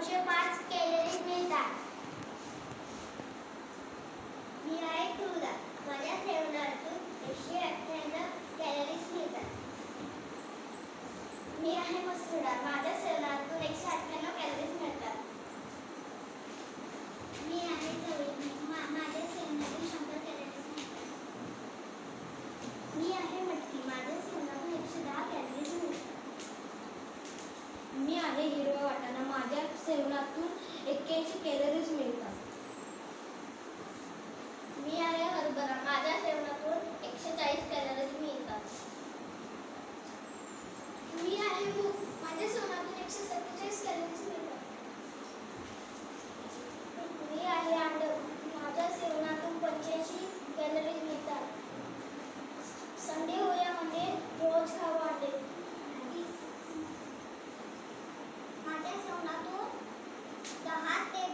दोनशे पाच कॅलरीज मिळतात. मी आहे तुला. माझ्या सेवनातून एकशे अठ्ठ्याण्णव कॅलरीज मिळतात. मी आहे मसुडा माझ्या आणि हिरव्या वाटाणा माझ्या सेवनातून एक्क्याऐंशी कॅलरीज मिळतात. 小孩给